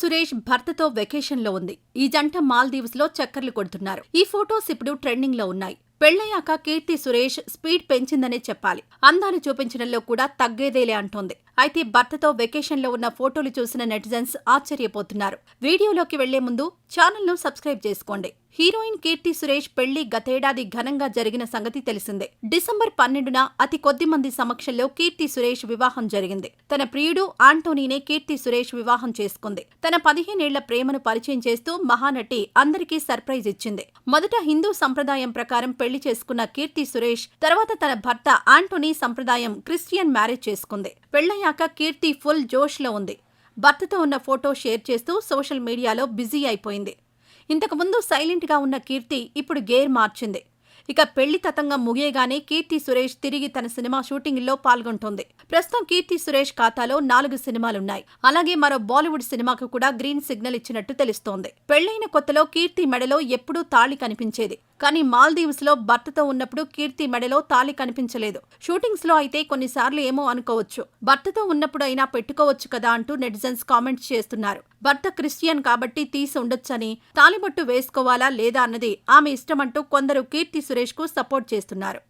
సురేష్ భర్తతో వెకేషన్లో ఉంది. ఈ జంట మాల్దీవ్స్లో చక్కర్లు కొడుతున్నారు. ఈ ఫోటోస్ ఇప్పుడు ట్రెండింగ్లో ఉన్నాయి. పెళ్ళయ్యాక కీర్తి సురేష్ స్పీడ్ పెంచిందనే చెప్పాలి. అందాలు చూపించడంలో కూడా తగ్గేదేలే అంటోంది. అయితే భర్తతో వెకేషన్లో ఉన్న ఫోటోలు చూసిన నెటిజన్స్ ఆశ్చర్యపోతున్నారు. వీడియోలోకి వెళ్ళే ముందు ఛానల్ను సబ్స్క్రైబ్ చేసుకోండి. హీరోయిన్ కీర్తి సురేష్ పెళ్ళి గతేడాది ఘనంగా జరిగిన సంగతి తెలిసిందే. డిసెంబర్ పన్నెండున అతి కొద్ది మంది సమక్షంలో కీర్తి సురేష్ వివాహం జరిగింది. తన ప్రియుడు ఆంటోనీనే కీర్తి సురేష్ వివాహం చేసుకుంది. తన పదిహేనేళ్ళ ప్రేమను పరిచయం చేస్తూ మహానటి అందరికీ సర్ప్రైజ్ ఇచ్చింది. మొదట హిందూ సంప్రదాయం ప్రకారం పెళ్ళి చేసుకున్న కీర్తి సురేష్ తర్వాత తన భర్త ఆంటోనీ సంప్రదాయం క్రిస్టియన్ మ్యారేజ్ చేసుకుంది. పెళ్ళయ్యాక కీర్తి ఫుల్ జోష్లో ఉంది. భర్తతో ఉన్న ఫోటో షేర్ చేస్తూ సోషల్ మీడియాలో బిజీ అయిపోయింది. ఇంతకుముందు సైలెంట్గా ఉన్న కీర్తి ఇప్పుడు గేర్ మార్చింది. ఇక పెళ్ళి తతంగం ముగియగానే కీర్తి సురేష్ తిరిగి తన సినిమా షూటింగ్లో పాల్గొంటోంది. ప్రస్తుతం కీర్తి సురేష్ ఖాతాలో నాలుగు సినిమాలున్నాయి. అలాగే మరో బాలీవుడ్ సినిమాకు కూడా గ్రీన్ సిగ్నల్ ఇచ్చినట్టు తెలుస్తోంది. పెళ్ళైన కొత్తలో కీర్తి మెడలో ఎప్పుడూ తాళి కనిపించేది. కానీ మాల్దీవ్స్లో భర్తతో ఉన్నప్పుడు కీర్తి మెడలో తాళి కనిపించలేదు. షూటింగ్స్లో అయితే కొన్నిసార్లు ఏమో అనుకోవచ్చు. భర్తతో ఉన్నప్పుడు అయినా పెట్టుకోవచ్చు కదా అంటూ నెటిజన్స్ కామెంట్స్ చేస్తున్నారు. భర్త క్రిస్టియన్ కాబట్టి తీసి ఉండొచ్చని తాలిబొట్టు వేసుకోవాలా లేదా అన్నది ఆమె ఇష్టమంటూ కొందరు కీర్తి సురేష్కు సపోర్ట్ చేస్తున్నారు.